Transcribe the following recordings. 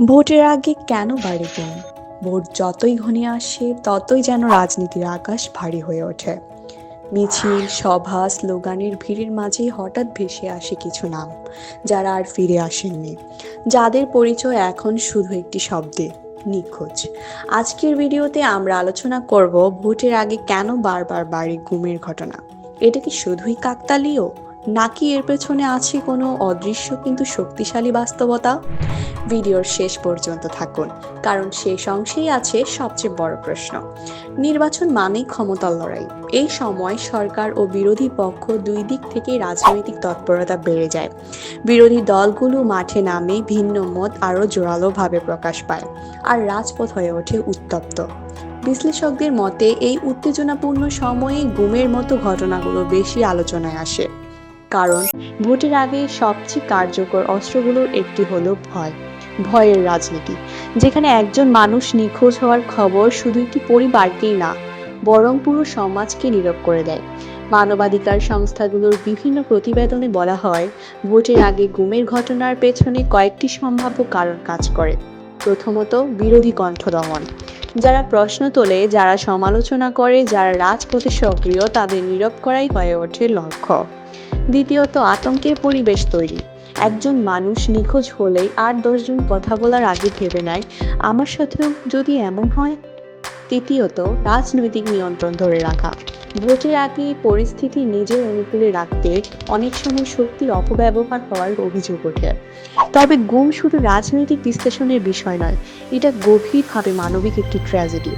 ভোটের আগে কেন বাড়ে গুম ভোট যতই ঘনিয়ে আসে, ততই যেন রাজনীতির আকাশ ভারী হয়ে ওঠে। মিছিল, সভা, স্লোগানের ভিড়ের মাঝেই হঠাৎ ভেসে আসে কিছু নাম, যারা আর ফিরে আসেননি। যাদের পরিচয় এখন শুধু একটি শব্দে, নিখোঁজ। আজকের ভিডিওতে আমরা আলোচনা করব ভোটের আগে কেন বারবার বাড়ি গুমের ঘটনা। এটা কি শুধুই কাকতালীয়? নাকি এর পেছনে আছে কোনো অদৃশ্য কিন্তু শক্তিশালী বাস্তবতা? ভিডিওর শেষ পর্যন্ত থাকুন, কারণ শেষ অংশেই আছে সবচেয়ে বড় প্রশ্ন। নির্বাচন মানেই ক্ষমতার লড়াই। এই সময় সরকার ও বিরোধী পক্ষ দুই দিক থেকে রাজনৈতিক তৎপরতা বেড়ে যায়। বিরোধী দলগুলো মাঠে নামে ভিন্ন মত আরও জোরালোভাবে প্রকাশ পায় আর রাজপথ হয়ে ওঠে উত্তপ্ত। বিশ্লেষকদের মতে, এই উত্তেজনাপূর্ণ সময়ে গুমের মতো ঘটনাগুলো বেশি আলোচনায় আসে। কারণ ভোটের আগে সবচেয়ে কার্যকর অস্ত্রগুলোর একটি হলো ভয়, ভয়ের রাজনীতি। যেখানে একজন মানুষ নিখোঁজ হওয়ার খবর শুধু একটি পরিবারকেই না, বরং পুরো সমাজকে নীরব করে দেয়। মানবাধিকার সংস্থাগুলোর বিভিন্ন প্রতিবেদনে বলা হয়, ভোটের আগে গুমের ঘটনার পেছনে কয়েকটি সম্ভাব্য কারণ কাজ করে। প্রথমত, বিরোধী কণ্ঠ দমন। যারা প্রশ্ন তোলে, যারা সমালোচনা করে, যারা রাজপথে সক্রিয়, তাদের নীরব করাই হয়ে ওঠে লক্ষ্য। দ্বিতীয়ত আতঙ্কের পরিবেশ তৈরি। একজন মানুষ নিখোঁজ হলেই আট দশজন কথা বলার আগে ভেবে নেয়, আমার সাথেও যদি এমন হয়? তৃতীয়ত, রাজনৈতিক নিয়ন্ত্রণ ধরে রাখা। ভোটের আগে পরিস্থিতি নিজের অনুকূলে রাখতে অনেক সময় শক্তির অপব্যবহার হওয়ার অভিযোগ ওঠে। তবে গুম শুধু রাজনৈতিক বিশ্লেষণের বিষয় নয়, এটা গভীরভাবে মানবিক একটি ট্র্যাজেডি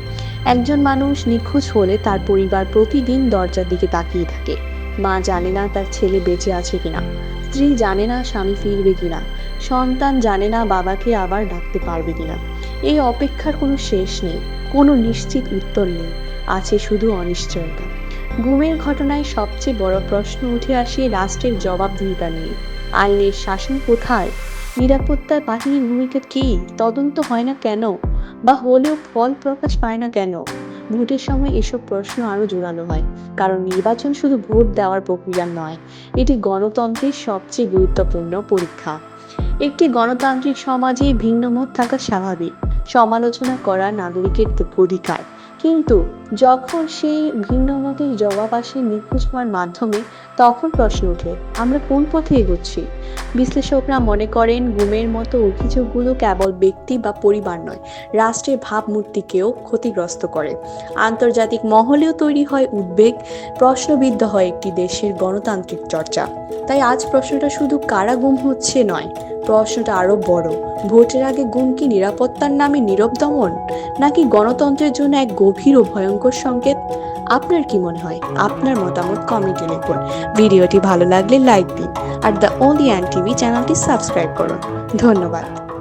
একজন মানুষ নিখোঁজ হলে তার পরিবার প্রতিদিন দরজার দিকে তাকিয়ে থাকে। মা জানে না তার ছেলে বেঁচে আছে কিনা, স্ত্রী জানে না স্বামী ফিরবে কিনা, সন্তান জানে না বাবাকে আবার ডাকতে পারবে কিনা। এই অপেক্ষার কোনো শেষ নেই, কোনো নিশ্চিত উত্তর নেই, আছে শুধু অনিশ্চয়তা। ঘুমের ঘটনায় সবচেয়ে বড় প্রশ্ন উঠে আসে রাষ্ট্রের জবাবদিহিতা নিয়ে। আইনের শাসন কোথায়? নিরাপত্তা বাহিনীর ভূমিকা কী? তদন্ত হয় না কেন? বা হলেও ফল প্রকাশ পায় না কেন? ভোটের সময় এসব প্রশ্ন আরও জোরালো হয়, কারণ নির্বাচন শুধু ভোট দেওয়ার প্রক্রিয়া নয়, এটি গণতন্ত্রের সবচেয়ে গুরুত্বপূর্ণ পরীক্ষা। একটি গণতান্ত্রিক সমাজে ভিন্ন মত থাকা স্বাভাবিক, সমালোচনা করা নাগরিকের অধিকার। কিন্তু যখন সেই ভিন্ন মতের জবাব আসে নিখোঁজ হওয়ার মাধ্যমে, তখন প্রশ্ন ওঠে, আমরা কোন পথে এগোচ্ছি? বিশ্লেষকরা মনে করেন, গুমের মতো অভিযোগগুলো কেবল ব্যক্তি বা পরিবার নয়, রাষ্ট্রের ভাবমূর্তিকেও ক্ষতিগ্রস্ত করে। আন্তর্জাতিক মহলেও তৈরি হয় উদ্বেগ, প্রশ্নবিদ্ধ হয় একটি দেশের গণতান্ত্রিক চর্চা। তাই আজ প্রশ্নটা শুধু কারা গুম হচ্ছে নয় প্রশ্নটা আরও বড়। ভোটের আগে গুমকি নিরাপত্তার নামে নীরব দমন, নাকি গণতন্ত্রের জন্য এক গভীর ও ভয়ঙ্কর সংকেত? আপনার কি মনে হয়? আপনার মতামত কমেন্টে লিখুন। ভিডিওটি ভালো লাগলে লাইক দিন, আর দ্য অনলি অ্যান্ড টিভি চ্যানেলটি সাবস্ক্রাইব করুন। ধন্যবাদ।